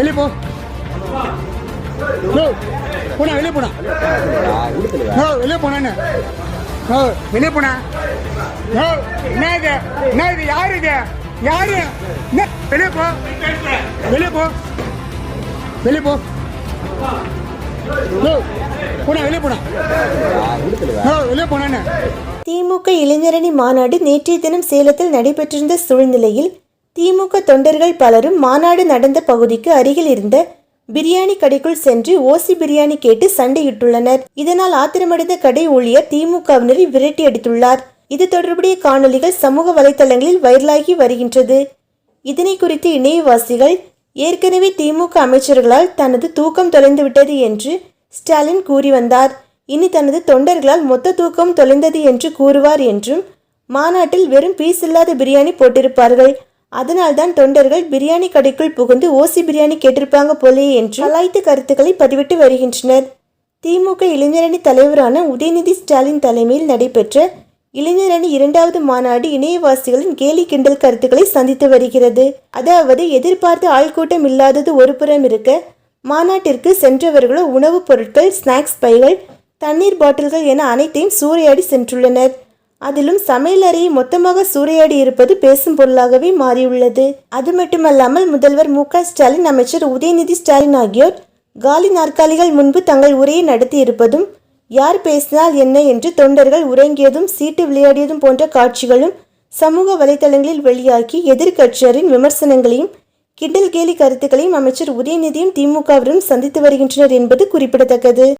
வெளியே போ. நோ போனா வெளியே போனா வெளியே போனான்னு நோ வெளியே போனா என்ன இது? என்ன இது? யாரு இது? யாரு? வெளியே போ. வெளியே போ. வெளியே போ. போனா வெளியே போனா வெளியே போனான்னு திமுக இளைஞரணி மாநாடு நேற்றைய தினம் சேலத்தில் நடைபெற்றிருந்த சூழ்நிலையில் திமுக தொண்டர்கள் பலரும் மாநாடு நடந்த பகுதிக்கு அருகில் இருந்த பிரியாணி கடைக்குள் சென்று ஓசி பிரியாணி கேட்டு சண்டையிட்டுள்ளனர். இதனால் ஆத்திரமடைந்த கடை ஊழியர் திமுகவினரை விரட்டி அடித்துள்ளார். இது தொடர்புடைய காணொளிகள் சமூக வலைதளங்களில் வைரலாகி வருகின்றது. இதனை குறித்து இணையவாசிகள் ஏற்கனவே திமுக அமைச்சர்களால் தனது தூக்கம் தொலைந்துவிட்டது என்று ஸ்டாலின் கூறி வந்தார். இனி தனது தொண்டர்களால் மொத்த தூக்கம் தொலைந்தது என்று கூறுவார் என்றும் மாநாட்டில் வெறும் பீஸ் இல்லாத பிரியாணி போட்டிருப்பார்கள். அதனால்தான் தொண்டர்கள் பிரியாணி கடைக்குள் புகுந்து ஓசி பிரியாணி கேட்டிருப்பாங்க போலே என்று அலாய்த்து கருத்துக்களை பதிவிட்டு வருகின்றனர். திமுக இளைஞரணி தலைவரான உதயநிதி ஸ்டாலின் தலைமையில் நடைபெற்ற இளைஞரணி இரண்டாவது மாநாடு இணையவாசிகளின் கேலி கிண்டல் கருத்துக்களை சந்தித்து வருகிறது. அதாவது எதிர்பார்த்த ஆள்கூட்டம் இல்லாதது ஒரு புறம் இருக்க மாநாட்டிற்கு சென்றவர்களோ உணவுப் பொருட்கள் ஸ்நாக்ஸ் பைகள் தண்ணீர் பாட்டில்கள் என அனைத்தையும் சூறையாடி சென்றுள்ளனர். அதிலும் சமையலறையை மொத்தமாக சூறையாடி இருப்பது பேசும் பொருளாகவே மாறியுள்ளது. அது மட்டுமல்லாமல் முதல்வர் மு க ஸ்டாலின் அமைச்சர் உதயநிதி ஸ்டாலின் ஆகியோர் காலி நாற்காலிகள் முன்பு தங்கள் உரையை நடத்தி இருப்பதும் யார் பேசினால் என்ன என்று தொண்டர்கள் உறங்கியதும் சீட்டு விளையாடியதும் போன்ற காட்சிகளும் சமூக வலைதளங்களில் வெளியாகி எதிர்க்கட்சியரின் விமர்சனங்களையும் கிண்டல் கேலி கருத்துக்களையும் அமைச்சர் உதயநிதியும் திமுகவினரும் சந்தித்து வருகின்றனர் என்பது குறிப்பிடத்தக்கது.